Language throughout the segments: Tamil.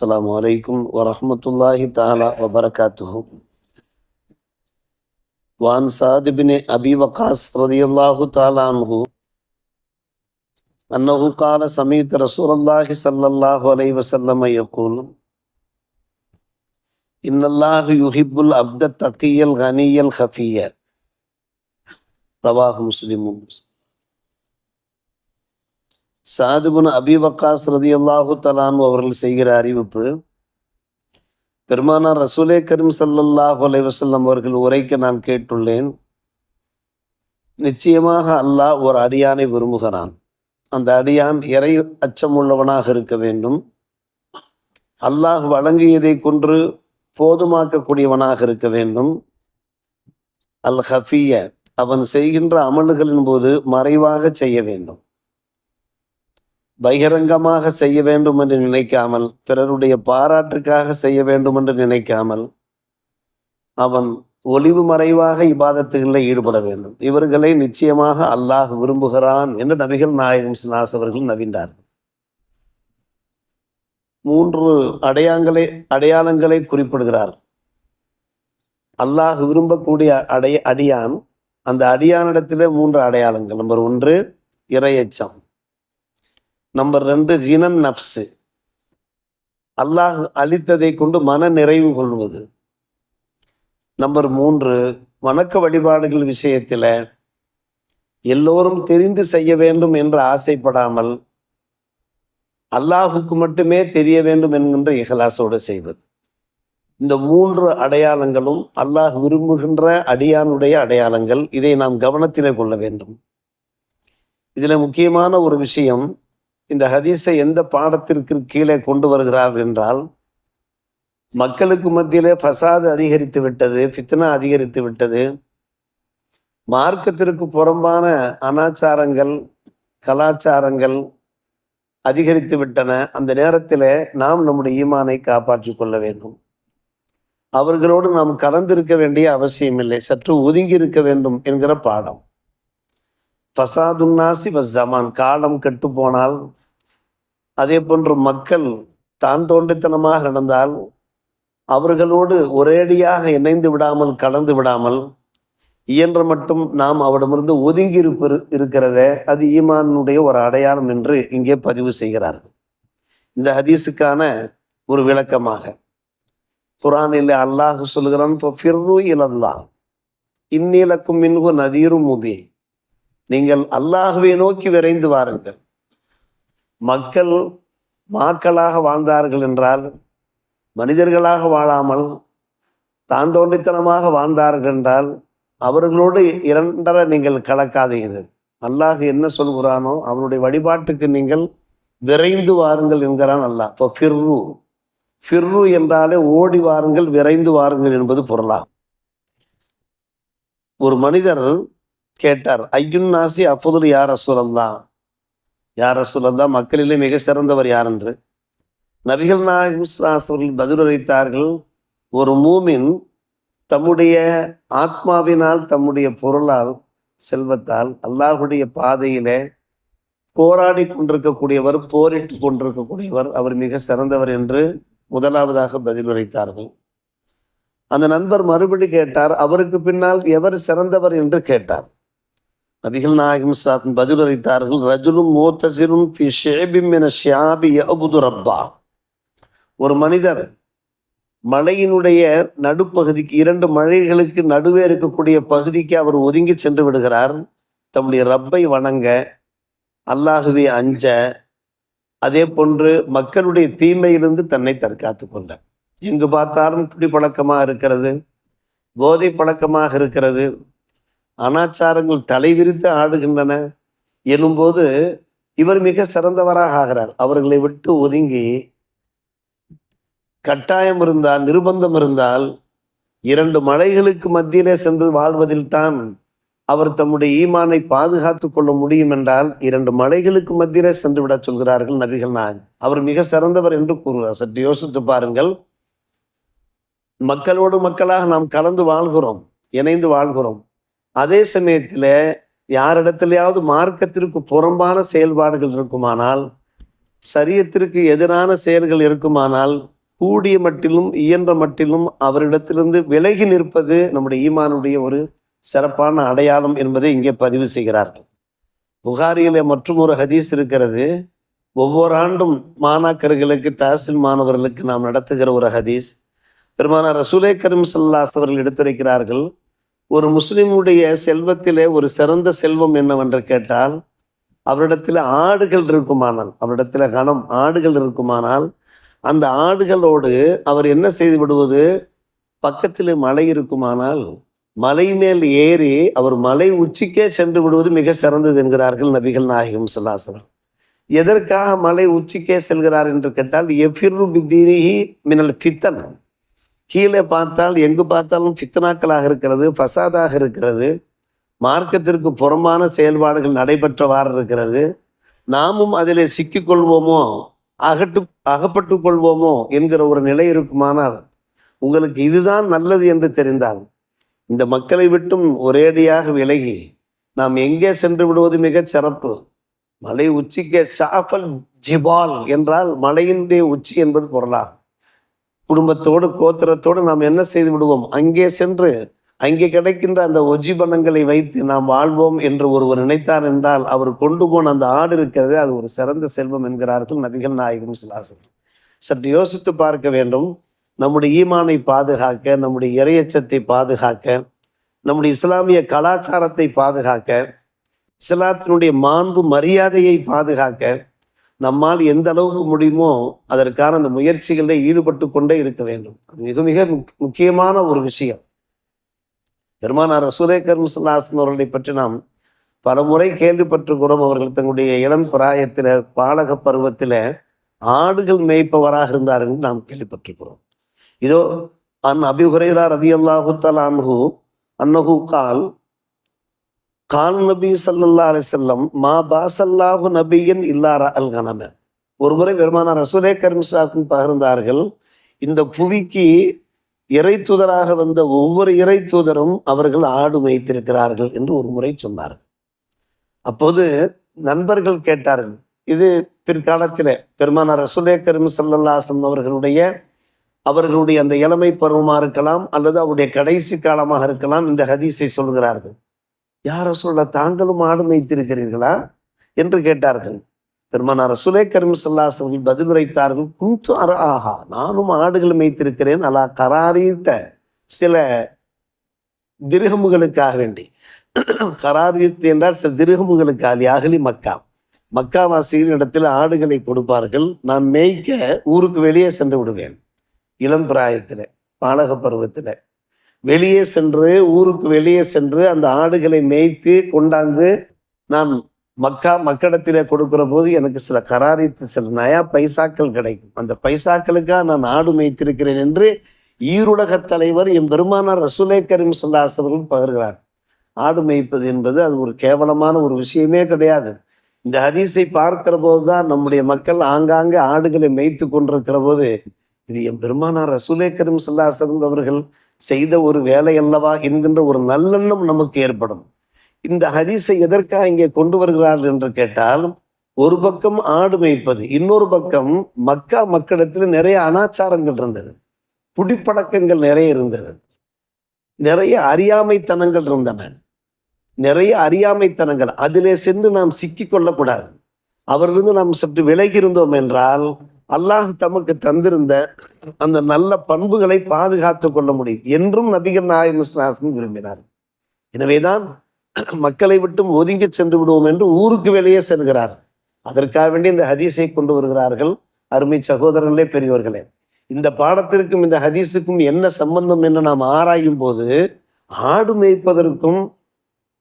السلام عليكم ورحمة الله تعالى وبركاته. وعن سعد بن أبي وقاص رضي الله تعالى عنه أنه قال سمعت رسول الله صلى الله عليه وسلم يقول إن الله يحب العبد التقي الغني الخفي. رواه مسلم. சாதுபுன் அபிவக்காஸ் ரதி அல்லாஹு தலான் அவர்கள் செய்கிற அறிவிப்பு பெருமானார் ரசூலே கரீம் சல்லல்லாஹு அலைவசல்லம் அவர்கள் உரைக்க நான் கேட்டுள்ளேன். நிச்சயமாக அல்லாஹ் ஒரு அடியானை விரும்புகிறான். அந்த அடியான் இறை அச்சமுள்ளவனாக இருக்க வேண்டும். அல்லாஹ் வழங்கியதை கொன்று போதுமாக்கக்கூடியவனாக இருக்க வேண்டும். அல் ஹஃபிய அவன் செய்கின்ற அமல்களின் போது மறைவாக செய்ய வேண்டும். பகிரங்கமாக செய்ய வேண்டும் என்று நினைக்காமல் பிறருடைய பாராட்டுக்காக செய்ய வேண்டும் என்று நினைக்காமல் அவன் ஒளிவு மறைவாக இபாதத்துகளில் ஈடுபட வேண்டும். இவர்களை நிச்சயமாக அல்லாஹ் விரும்புகிறான் என்று நபிகள் நாயகம் சினாஸ் அவர்கள் நவின்றார் மூன்று அடையாளங்களை அடையாளங்களை குறிப்பிடுகிறார். அல்லாஹ் விரும்பக்கூடிய அடைய அடியான் அந்த அடியானிடத்திலே மூன்று அடையாளங்கள். நம்பர் ஒன்று இரையச்சம். நம்பர் ரெண்டு ஹினன் நப்சு அல்லாஹ் அளித்ததை கொண்டு மன நிறைவு கொள்வது. நம்பர் மூன்று வணக்க வழிபாடுகள் விஷயத்தில் எல்லோரும் தெரிந்து செய்ய வேண்டும் என்று ஆசைப்படாமல் அல்லாஹுக்கு மட்டுமே தெரிய வேண்டும் என்கின்ற இகலாசோடு செய்வது. இந்த மூன்று அடையாளங்களும் அல்லாஹ் விரும்புகின்ற அடியானுடைய அடையாளங்கள். இதை நாம் கவனத்திலே கொள்ள வேண்டும். இதில் முக்கியமான ஒரு விஷயம் இந்த ஹதீஸை எந்த பாடத்திற்கு கீழே கொண்டு வருகிறார் என்றால் மக்களுக்கு மத்தியிலே ஃபசாது அதிகரித்து விட்டது ஃபித்னா அதிகரித்து விட்டது மார்க்கத்திற்கு புறம்பான அனாச்சாரங்கள் கலாச்சாரங்கள் அதிகரித்து விட்டன. அந்த நேரத்தில் நாம் நம்முடைய ஈமானை காப்பாற்றிக் கொள்ள வேண்டும். அவர்களோடு நாம் கலந்திருக்க வேண்டிய அவசியம் இல்லை சற்று ஒதுங்கி இருக்க வேண்டும் என்கிற பாடம். ஃபசாதுன்னாசி ஜமான். காலம் கெட்டு போனால் அதே போன்று மக்கள் தான் தோண்டித்தனமாக நடந்தால் அவர்களோடு ஒரேடியாக இணைந்து விடாமல் கலந்து விடாமல் இயன்ற மட்டும் நாம் அவரிடமிருந்து ஒதுங்கி இருப்பது இருக்கிறத அது ஈமானுடைய ஒரு அடையாளம் என்று இங்கே பதிவு செய்கிறார்கள். இந்த ஹதீஸுக்கான ஒரு விளக்கமாக குரானில் அல்லாஹ் சொல்கிறான் இலல்லா இன்னிலக்கும் மின்கு நதீரும் முபி நீங்கள் அல்லாஹுவை நோக்கி விரைந்து வாருங்கள். மக்கள் மாக்களாக வாழ்ந்தார்கள் என்றால் மனிதர்களாக வாழாமல் தான் தோன்றித்தனமாக வாழ்ந்தார்கள் என்றால் அவர்களோடு இரண்டரை நீங்கள் கலக்காதீர்கள். அல்லாஹ் என்ன சொல்கிறானோ அவனுடைய வழிபாட்டுக்கு நீங்கள் விரைந்து வாருங்கள் என்கிறான் அல்லாஹ். இப்போ ஃபிர்ரு. ஃபிர்ரு என்றாலே ஓடி வாருங்கள் விரைந்து வாருங்கள் என்பது பொருளாகும். ஒரு மனிதர் கேட்டார் ஐயுன் நாசி அஃபுதுல் யார் தான் யார் ரசூலல்லா மக்களிலே மிக சிறந்தவர் யார் என்று நபிகள் நாயகம் அவர்கள் ஒரு மூமின் தம்முடைய ஆத்மாவினால் தம்முடைய பொருளால் செல்வத்தால் அல்லாஹுடைய பாதையிலே போராடி கொண்டிருக்கக்கூடியவர் போரிட்டு கொண்டிருக்கக்கூடியவர் அவர் மிக சிறந்தவர் என்று முதலாவதாக பதிலுரைத்தார்கள் அந்த நண்பர் மறுபடி கேட்டார் அவருக்கு பின்னால் எவர் சிறந்தவர் என்று கேட்டார். நபிகள் நாயகம் சாத்தின் பதிலளித்தார்கள் ரஜுலும் மோத்தசிரும் ஃபி ஷேபிம் என ஷியாபி யபுது ரப்பா. ஒரு மனிதர் மலையினுடைய நடுப்பகுதிக்கு இரண்டு மலைகளுக்கு நடுவே இருக்கக்கூடிய பகுதிக்கு அவர் ஒதுங்கி சென்று விடுகிறார். தம்முடைய ரப்பை வணங்க அல்லாஹுவே அஞ்ச அதே போன்று மக்களுடைய தீமையிலிருந்து தன்னை தற்காத்து கொண்ட. எங்கு பார்த்தாலும் குடி பழக்கமாக இருக்கிறது போதை பழக்கமாக இருக்கிறது அனாச்சாரங்கள் தலைவிரித்து ஆடுகின்றன எனும்போது இவர் மிக சிறந்தவராக ஆகிறார். அவர்களை விட்டு ஒதுங்கி கட்டாயம் இருந்தால் நிர்பந்தம் இருந்தால் இரண்டு மலைகளுக்கு மத்தியிலே சென்று வாழ்வதில் தான் அவர் தம்முடைய ஈமானை பாதுகாத்து கொள்ள முடியும் என்றால் இரண்டு மலைகளுக்கு மத்தியிலே சென்று விட சொல்கிறார்கள் நபிகள் நாயன் அவர் மிக சிறந்தவர் என்று கூறுகிறார். சற்று யோசித்து பாருங்கள். மக்களோடு மக்களாக நாம் கலந்து வாழ்கிறோம் இணைந்து வாழ்கிறோம். அதே சமயத்துல யாரிடத்திலேயாவது மார்க்கத்திற்கு புறம்பான செயல்பாடுகள் இருக்குமானால் சரியத்திற்கு எதிரான செயல்கள் இருக்குமானால் கூடிய மட்டிலும் இயன்ற மட்டிலும் அவரிடத்திலிருந்து விலகி நிற்பது நம்முடைய ஈமானுடைய ஒரு சிறப்பான அடையாளம் என்பதை இங்கே பதிவு செய்கிறார்கள். புகாரியில மற்றும் ஒரு ஹதீஸ் இருக்கிறது. ஒவ்வொரு ஆண்டும் மாணாக்கர்களுக்கு தாசில் மாணவர்களுக்கு நாம் நடத்துகிற ஒரு ஹதீஸ். பெருமானார் ரசூலே கரீம் சல்லாஸ் அவர்கள் எடுத்துரைக்கிறார்கள். ஒரு முஸ்லிமுடைய செல்வத்திலே ஒரு சிறந்த செல்வம் என்னவென்று கேட்டால் அவரிடத்தில் ஆடுகள் இருக்குமானால் அவரிடத்தில் கணம் ஆடுகள் இருக்குமானால் அந்த ஆடுகளோடு அவர் என்ன செய்து விடுவது? பக்கத்தில் மலை இருக்குமானால் மலை மேல் ஏறி அவர் மலை உச்சிக்கே சென்று விடுவது மிக சிறந்தது என்கிறார்கள் நபிகள் நாயகம் சொல்லாசவர் எதற்காக மலை உச்சிக்கே செல்கிறார் என்று கேட்டால் எஃபிரு பித்தீரிஹி மினல் ஃபித்தன். கீழே பார்த்தால் எங்கு பார்த்தாலும் ஃபித்னாக்களாக இருக்கிறது ஃபசாதாக இருக்கிறது. மார்க்கத்திற்கு புறம்பான செயல்பாடுகள் நடைபெற்றவாறு இருக்கிறது. நாமும் அதிலே சிக்கிக்கொள்வோமோ அகட்டு அகப்பட்டு கொள்வோமோ என்கிற ஒரு நிலை இருக்குமானால் உங்களுக்கு இதுதான் நல்லது என்று தெரிந்தால் இந்த மக்களை விட்டும் ஒரேடியாக விலகி நாம் எங்கே சென்று விடுவது மிகச் சிறப்பு? மலை உச்சிக்கே ஷாஃபல் ஜிபால் என்றால் மலையினுடைய உச்சி என்பது பொருளாகும். குடும்பத்தோடு கோத்திரத்தோடு நாம் என்ன செய்து விடுவோம்? அங்கே சென்று அங்கே கிடைக்கின்ற அந்த ஒஜிபனங்களை வைத்து நாம் வாழ்வோம் என்று ஒருவர் நினைத்தார் என்றால் அவர் கொண்டு போன அந்த ஆடு இருக்கிறது அது ஒரு சிறந்த செல்வம் என்கிறார்கள் நபிகள் நாயகம் சிலாசன் சற்று யோசித்து பார்க்க வேண்டும். நம்முடைய ஈமானை பாதுகாக்க நம்முடைய இறையச்சத்தை பாதுகாக்க நம்முடைய இஸ்லாமிய கலாச்சாரத்தை பாதுகாக்க இஸ்லாத்தினுடைய மாண்பு மரியாதையை பாதுகாக்க நம்மால் எந்த அளவுக்கு முடியுமோ அதற்கான அந்த முயற்சிகளில் ஈடுபட்டு கொண்டே இருக்க வேண்டும். அது மிக மிக முக்- முக்கியமான ஒரு விஷயம். பெருமானார் ரசூலே சுல்லாசன் அவர்களை பற்றி நாம் பல முறை கேள்விப்பட்டிருக்கிறோம். அவர்கள் தங்களுடைய இளம் பிராயத்தில் பாலக பருவத்தில் ஆடுகள் மேய்ப்பவராக இருந்தார் என்று நாம் கேள்விப்பட்டிருக்கிறோம். இதோ அன் அபி ஹுரைரா ரதி அல்லாஹு அன்ஹு அன்னஹு கால் கால் நபி சல்லல்லா அலிசல்லம் மா பாசல்லாஹு நபியன் இல்லார அல் கனம ஒருமுறை பெருமான ரசூலே கரிம்சாக்கும் பகிர்ந்தார்கள் இந்த புவிக்கு இறை தூதராக வந்த ஒவ்வொரு இறை தூதரும் அவர்கள் ஆடு மேய்த்திருக்கிறார்கள் என்று ஒரு முறை சொன்னார்கள் அப்போது நண்பர்கள் கேட்டார்கள் இது பிற்காலத்தில் பெருமான ரசுலே கரீம் சல்லல்லாசன் அவர்களுடைய அவர்களுடைய அந்த இளமை பருவமாக இருக்கலாம் அல்லது அவருடைய கடைசி காலமாக இருக்கலாம் இந்த ஹதீஸை சொல்கிறார்கள். யார சொல்ல தாங்களும் ஆடு மேய்த்திருக்கிறீர்களா என்று கேட்டார்கள். பெருமானார் சுலே கரும் சல்லாஸ் அவர்கள் பதில் உரைத்தார்கள். குந்து அர ஆஹா நானும் ஆடுகள் மேய்த்திருக்கிறேன் அலா கராரீத்த சில திருகமுகளுக்காக வேண்டி. கராரீத்து என்றால் சில திருகமுகளுக்காக அகலி மக்கா. மக்காவாசியின் இடத்தில் ஆடுகளை கொடுப்பார்கள். நான் மேய்க்க ஊருக்கு வெளியே சென்று விடுவேன். இளம் பிராயத்தில் பாலக பருவத்தில். வெளியே சென்று ஊருக்கு வெளியே சென்று அந்த ஆடுகளை மேய்த்து கொண்டாந்து நான் மக்கா மக்களிடத்தில் கொடுக்குற போது எனக்கு சில கராரித்து சில நயா பைசாக்கள் கிடைக்கும். அந்த பைசாக்களுக்காக நான் ஆடு மேய்த்திருக்கிறேன் என்று ஈருலக தலைவர் என் பெருமானார் ரசூலே கரீம் சொல்லாஸ் அவர்கள் பகிர்கிறார். ஆடு மேய்ப்பது என்பது அது ஒரு கேவலமான ஒரு விஷயமே கிடையாது. இந்த ஹரிசை பார்க்கிற போதுதான் நம்முடைய மக்கள் ஆங்காங்கே ஆடுகளை மேய்த்து கொண்டிருக்கிற போது இது என் பெருமானார் ரசூலே கரீம் சொல்லாஸ் அவர்கள் செய்த ஒரு வேலை அல்லவா என்கின்ற ஒரு நல்லெண்ணம் நமக்கு ஏற்படும். இந்த ஹதீஸை எதற்காக இங்கே கொண்டு வருகிறார்கள் என்று கேட்டால் ஒரு பக்கம் ஆடு மேய்ப்பது இன்னொரு பக்கம் மக்கா மக்களிடத்தில் நிறைய அனாச்சாரங்கள் இருந்தது. புடிப்படக்கங்கள் நிறைய இருந்தது. நிறைய அறியாமைத்தனங்கள் இருந்தன. நிறைய அறியாமைத்தனங்கள். அதிலே சென்று நாம் சிக்கிக் கொள்ளக்கூடாது. அவரிலிருந்து நாம் சற்று விலகி இருந்தோம் என்றால் அல்லாஹ் தமக்கு தந்திருந்த அந்த நல்ல பண்புகளை பாதுகாத்து கொள்ள முடியும் என்றும் நபிகள் நாயகம் இஸ்லாசன் விரும்பினார் எனவேதான் மக்களை விட்டும் ஒதுங்கி சென்று விடுவோம் என்று ஊருக்கு வெளியே செல்கிறார். அதற்காக வேண்டி இந்த ஹதீஸை கொண்டு வருகிறார்கள் அருமை சகோதரர்களே பெரியவர்களே இந்த பாடத்திற்கும் இந்த ஹதீஸுக்கும் என்ன சம்பந்தம் என்று நாம் ஆராயும் போது ஆடு மேய்ப்பதற்கும்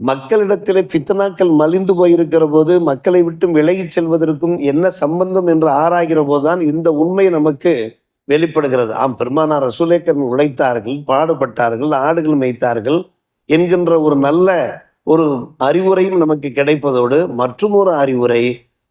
மக்களிடத்திலே பித்தனாக்கள் மலிந்து போயிருக்கிற போது மக்களை விட்டு விலகி செல்வதற்கும் என்ன சம்பந்தம் என்று ஆராய்கிற போதுதான் இந்த உண்மை நமக்கு வெளிப்படுகிறது. ஆம் பெருமானார் ரசூலேக்கர் உழைத்தார்கள் பாடுபட்டார்கள் ஆடுகள் மேய்த்தார்கள் என்கின்ற ஒரு நல்ல ஒரு அறிவுரையும் நமக்கு கிடைப்பதோடு மற்றும் ஒரு அறிவுரை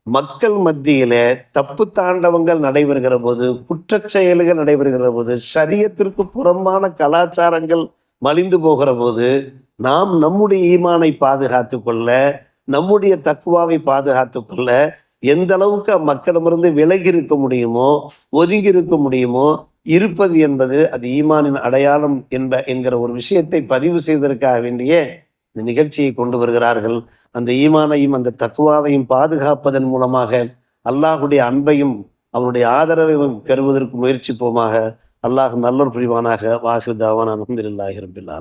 மக்கள் மத்தியில தப்பு தாண்டவங்கள் நடைபெறுகிற போது குற்ற செயல்கள் நடைபெறுகிற போது சரியத்திற்கு புறம்பான கலாச்சாரங்கள் மலிந்து போகிற போது நாம் நம்முடைய ஈமானை பாதுகாத்து கொள்ள நம்முடைய தக்குவாவை பாதுகாத்து கொள்ள எந்த அளவுக்கு மக்களிடமிருந்து விலகி இருக்க முடியுமோ ஒதுங்கி இருக்க முடியுமோ இருப்பது என்பது அது ஈமானின் அடையாளம் என்ப என்கிற ஒரு விஷயத்தை பதிவு செய்வதற்காக வேண்டிய இந்த நிகழ்ச்சியை கொண்டு வருகிறார்கள். அந்த ஈமானையும் அந்த தத்துவாவையும் பாதுகாப்பதன் மூலமாக அல்லாஹுடைய அன்பையும் அவனுடைய ஆதரவையும் பெறுவதற்கு முயற்சிப்போமாக. அல்லாஹ் நல்லொரு புரிவானாக. வாசு தாவான் அலமதுல்லாஹி ரபில்